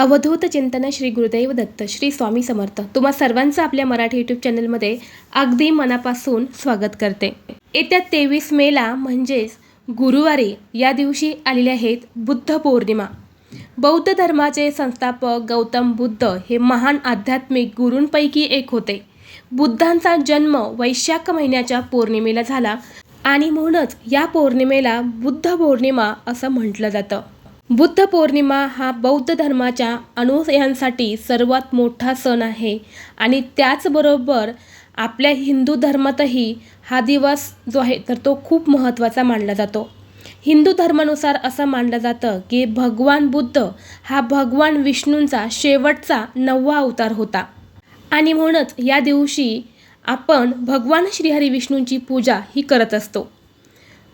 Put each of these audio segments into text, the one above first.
अवधूत चिंतन श्री गुरुदेव दत्त श्री स्वामी समर्थ. तुम्हा सर्वांचं आपल्या मराठी यूट्यूब चॅनलमध्ये अगदी मनापासून स्वागत करते. येत्या तेवीस मेला म्हणजेच गुरुवारी या दिवशी आलेले आहेत बुद्ध पौर्णिमा. बौद्ध धर्माचे संस्थापक गौतम बुद्ध हे महान आध्यात्मिक गुरूंपैकी एक होते. बुद्धांचा जन्म वैशाख महिन्याच्या पौर्णिमेला झाला आणि म्हणूनच या पौर्णिमेला बुद्ध पौर्णिमा असं म्हटलं जातं. बुद्ध पौर्णिमा हा बौद्ध धर्माच्या अनुयायांसाठी सर्वात मोठा सण आहे. आणि त्याचबरोबर आपल्या हिंदू धर्मातही हा दिवस जो आहे तर तो खूप महत्त्वाचा मानला जातो. हिंदू धर्मानुसार असं मानलं जातं की भगवान बुद्ध हा भगवान विष्णूंचा शेवटचा नववा अवतार होता. आणि म्हणूनच या दिवशी आपण भगवान श्रीहरी विष्णूंची पूजा ही करत असतो.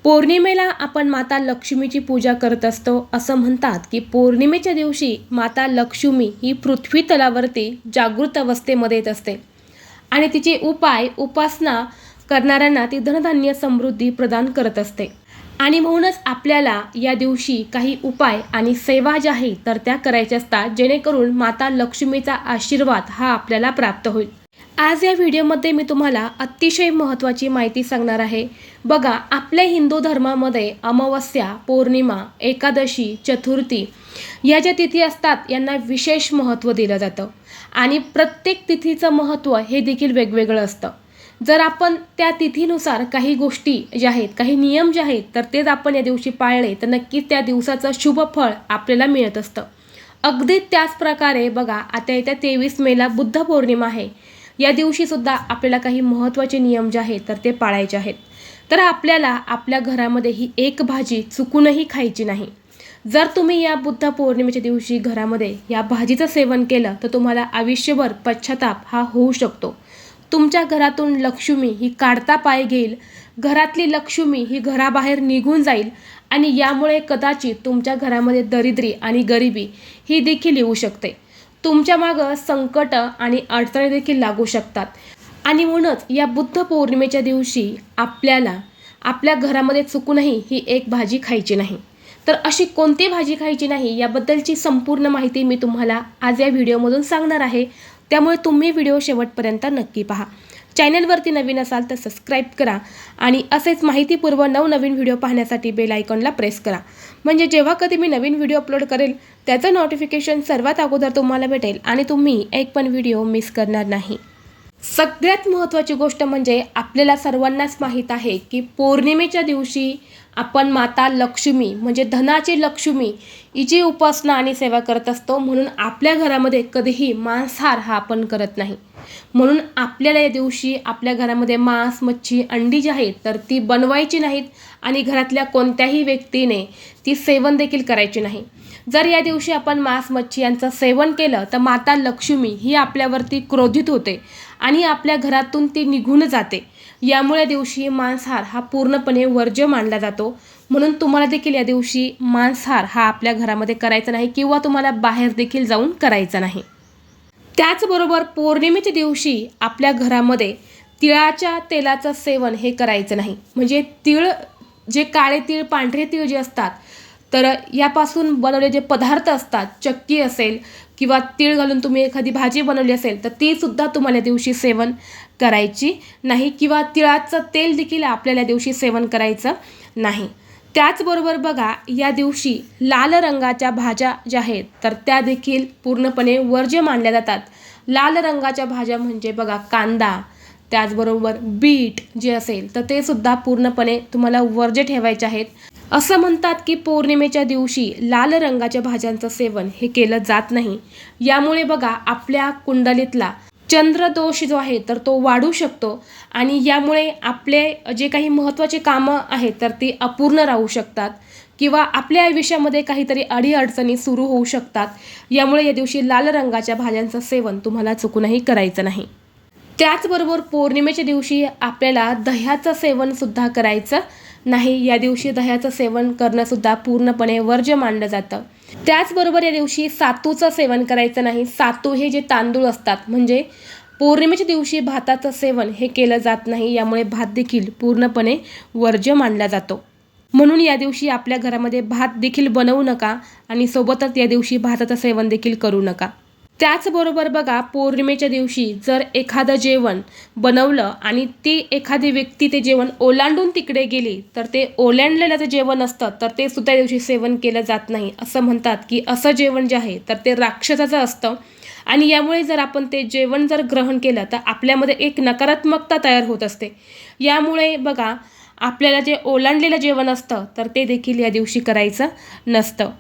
पौर्णिमेला आपण माता लक्ष्मीची पूजा करत असतो. असं म्हणतात की पौर्णिमेच्या दिवशी माता लक्ष्मी ही पृथ्वी तलावरती जागृत अवस्थेमध्ये येत असते. आणि तिचे उपाय उपासना करणाऱ्यांना ती धनधान्य समृद्धी प्रदान करत असते. आणि म्हणूनच आपल्याला या दिवशी काही उपाय आणि सेवा ज्या आहेत तर त्या करायच्या असतात जेणेकरून माता लक्ष्मीचा आशीर्वाद हा आपल्याला प्राप्त होईल. आज या व्हिडिओमध्ये मी तुम्हाला अतिशय महत्त्वाची माहिती सांगणार आहे. बघा आपल्या हिंदू धर्मामध्ये अमावस्या पौर्णिमा एकादशी चतुर्थी या ज्या तिथी असतात यांना विशेष महत्त्व दिलं जातं. आणि प्रत्येक तिथीचं महत्त्व हे देखील वेगवेगळं असतं. जर आपण त्या तिथीनुसार काही गोष्टी ज्या आहेत काही नियम जे आहेत तर तेच आपण या दिवशी पाळले तर नक्कीच त्या दिवसाचं शुभ फळ आपल्याला मिळत असतं. अगदी त्याच प्रकारे बघा आता येत्या तेवीस मेला बुद्ध पौर्णिमा आहे. या दिवशीसुद्धा आपल्याला काही महत्त्वाचे नियम जे आहेत तर ते पाळायचे आहेत. तर आपल्याला आपल्या घरामध्ये ही एक भाजी चुकूनही खायची नाही. जर तुम्ही या बुद्ध पौर्णिमेच्या दिवशी घरामध्ये या भाजीचं सेवन केलं तर तुम्हाला आयुष्यभर पश्चाताप हा होऊ शकतो. तुमच्या घरातून लक्ष्मी ही काढता पाय घेईल घरातली लक्ष्मी ही घराबाहेर निघून जाईल आणि यामुळे कदाचित तुमच्या घरामध्ये दरिद्री आणि गरिबी ही देखील येऊ शकते. तुमच्या मागं संकट आणि अडचणी देखील लागू शकतात. आणि म्हणूनच या बुद्ध पौर्णिमेच्या दिवशी आपल्याला आपल्या घरामध्ये चुकूनही ही एक भाजी खायची नाही. तर अशी कोणती भाजी खायची नाही याबद्दलची संपूर्ण माहिती मी तुम्हाला आज या व्हिडिओमधून सांगणार आहे. त्यामुळे तुम्ही व्हिडिओ शेवटपर्यंत नक्की पहा. चॅनलवरती नवीन असाल तर सबस्क्राईब करा आणि असेच माहितीपूर्व नवनवीन व्हिडिओ पाहण्यासाठी बेल आयकॉनला प्रेस करा. म्हणजे जेव्हा कधी मी नवीन व्हिडिओ अपलोड करेल त्याचं नोटिफिकेशन सर्वात अगोदर तुम्हाला भेटेल आणि तुम्ही एक पण व्हिडिओ मिस करणार नाही. सगळ्यात महत्त्वाची गोष्ट म्हणजे आपल्याला सर्वांनाच माहीत आहे की पौर्णिमेच्या दिवशी आपण माता लक्ष्मी म्हणजे धनाची लक्ष्मी हिची उपासना आणि सेवा करत असतो. म्हणून आपल्या घरामध्ये कधीही मांसाहार हा आपण करत नाही. म्हणून आपल्याला या दिवशी आपल्या घरामध्ये मांस मच्छी अंडी जी आहेत तर ती बनवायची नाहीत आणि घरातल्या कोणत्याही व्यक्तीने ती सेवन देखील करायची नाही. जर या दिवशी आपण मांस मच्छी यांचं सेवन केलं तर माता लक्ष्मी ही आपल्यावरती क्रोधित होते आणि आपल्या घरातून ती निघून जाते. यामुळे दिवशी मांसाहार हा पूर्णपणे वर्ज्य मानला जातो. म्हणून तुम्हाला देखील या दिवशी मांसाहार हा आपल्या घरामध्ये करायचा नाही किंवा तुम्हाला बाहेर देखील जाऊन करायचा नाही. त्याचबरोबर पौर्णिमेच्या दिवशी आपल्या घरामध्ये तिळाच्या तेलाचं सेवन हे करायचं नाही. म्हणजे तिळ जे काळे तीळ पांढरे तीळ जे असतात तर यापासून बनवले जे पदार्थ असतात चक्की असेल किंवा तीळ घालून तुम्ही एखादी भाजी बनवली असेल तर ती सुद्धा तुम्हाला दिवशी सेवन करायची नाही किंवा तिळाचं तेल देखील आपल्याला दिवशी सेवन करायचं नाही. त्याचबरोबर बघा या दिवशी लाल रंगाच्या भाज्या ज्या आहेत तर त्या देखील पूर्णपणे वर्ज्य मानल्या जातात. लाल रंगाच्या भाज्या म्हणजे बघा कांदा त्याचबरोबर बीट जे असेल तर ते सुद्धा पूर्णपणे तुम्हाला वर्ज्य ठेवायचे आहेत. असं म्हणतात की पौर्णिमेच्या दिवशी लाल रंगाच्या भाज्यांचं सेवन हे केलं जात नाही. यामुळे बघा आपल्या कुंडलीतला चंद्रदोष जो आहे तर तो वाढू शकतो. आणि यामुळे आपले जे काही महत्त्वाचे कामं आहेत तर ती अपूर्ण राहू शकतात. किंवा आपल्या आयुष्यामध्ये काहीतरी अडीअडचणी सुरू होऊ शकतात. यामुळे या दिवशी लाल रंगाच्या भाज्यांचं सेवन तुम्हाला चुकूनही करायचं नाही. त्याचबरोबर पौर्णिमेच्या दिवशी आपल्याला दह्याचं सेवनसुद्धा करायचं नाही. या दिवशी दह्याचं सेवन करणंसुद्धा पूर्णपणे वर्ज्य मानलं जातं. त्याचबरोबर या दिवशी सातूचं सेवन करायचं नाही. सातू हे जे तांदूळ असतात म्हणजे पौर्णिमेच्या दिवशी भाताचं सेवन हे केलं जात नाही यामुळे भात देखील पूर्णपणे वर्ज्य मानला जातो. म्हणून या दिवशी आपल्या घरामध्ये भात देखील बनवू नका आणि सोबतच या दिवशी भाताचं सेवन देखील करू नका. त्याचबरोबर बघा पौर्णिमेच्या दिवशी जर एखादं जेवण बनवलं आणि ती एखादी व्यक्ती ते जेवण ओलांडून तिकडे गेली तर ते ओलांडलेलं जे जेवण असतं तर ते सुद्धा दिवशी सेवन केलं जात नाही. असं म्हणतात की असं जेवण जे आहे तर ते राक्षसाचं असतं. आणि यामुळे जर आपण ते जेवण जर ग्रहण केलं तर आपल्यामध्ये एक नकारात्मकता तयार होत असते. यामुळे बघा आपल्याला जे ओलांडलेलं जेवण असतं तर ते देखील या दिवशी करायचं नसतं.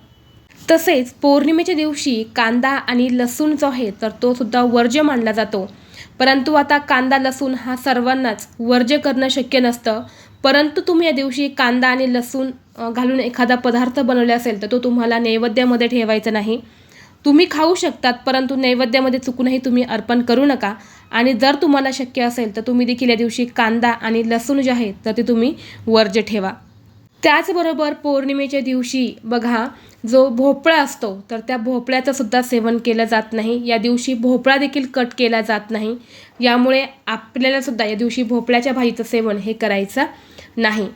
तसेच पौर्णिमेच्या दिवशी कांदा आणि लसूण जो आहे तर तो सुद्धा वर्ज्य मानला जातो. परंतु आता कांदा लसूण हा सर्वांनाच वर्ज्य करणं शक्य नसतं. परंतु तुम्ही या दिवशी कांदा आणि लसूण घालून एखादा पदार्थ बनवला असेल तर तो तुम्हाला नैवेद्यामध्ये ठेवायचा नाही. तुम्ही खाऊ शकतात परंतु नैवेद्यामध्ये चुकूनही तुम्ही अर्पण करू नका. आणि जर तुम्हाला शक्य असेल तर तुम्ही देखील या दिवशी कांदा आणि लसूण जे आहे तर ते तुम्ही वर्ज्य ठेवा. त्याचबरोबर पौर्णिमेच्या दिवशी बघा जो भोपळा असतो तर त्या भोपळ्याचं सुद्धा सेवन केलं जात नाही. या दिवशी भोपळा देखील कट केला जात नाही. यामुळे आपल्याला सुद्धा या दिवशी भोपळ्याच्या भाजीचं सेवन हे करायचं नाही.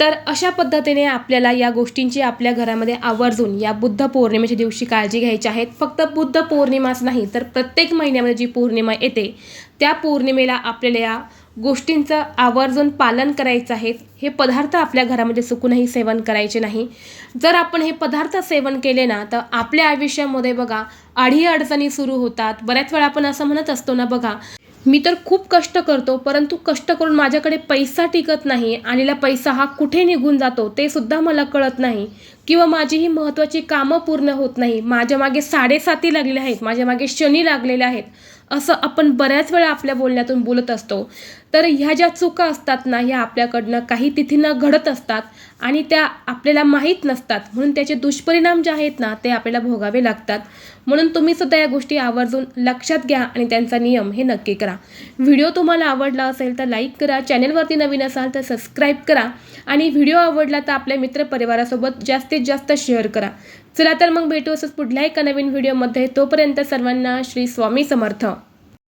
तर अशा पद्धतीने आपल्याला या गोष्टींची आपल्या घरामध्ये आवर्जून या बुद्ध पौर्णिमेच्या दिवशी काळजी घ्यायची आहेत फक्त बुद्ध पौर्णिमाच नाही तर प्रत्येक महिन्यामध्ये जी पौर्णिमा येते त्या पौर्णिमेला आपल्याला या गोष्टींचं आवर्जून पालन करायचं आहे हे पदार्थ आपल्या घरामध्ये चुकूनही सेवन करायचे नाही. जर आपण हे पदार्थ सेवन केले ना तर आपल्या आयुष्यामध्ये बघा आढी अडचणी सुरू होतात. बऱ्याच वेळा आपण असं म्हणत असतो ना बघा मी तर खूप कष्ट करतो परंतु कष्ट करून माझ्याकडे पैसा टिकत नाही आलेला पैसा हा कुठे निघून जातो ते सुद्धा मला कळत नाही. किंवा माझी ही महत्त्वाची कामं पूर्ण होत नाही. माझ्या मागे साडेसाती लागलेल्या आहेत माझ्या मागे शनी लागलेले आहेत. असं आपण बऱ्याच वेळा आपल्या बोलण्यातून बोलत असतो. तर ह्या ज्या चुका असतात ना ह्या आपल्याकडनं काही तिथीनं घडत असतात आणि त्या आपल्याला माहीत नसतात. म्हणून त्याचे दुष्परिणाम जे आहेत ना ते आपल्याला भोगावे लागतात. म्हणून तुम्ही सुद्धा या गोष्टी आवर्जून लक्षात घ्या आणि त्यांचा नियम हे नक्की करा. व्हिडिओ तुम्हाला आवडला असेल तर लाईक करा चॅनलवरती नवीन असाल तर सबस्क्राईब करा आणि व्हिडिओ आवडला तर आपल्या मित्रपरिवारासोबत जास्तीत जास्त शेअर करा. चला तर मग भेटू असंच पुढल्या एका नवीन व्हिडिओमध्ये. तोपर्यंत सर्वांना श्री स्वामी समर्थ.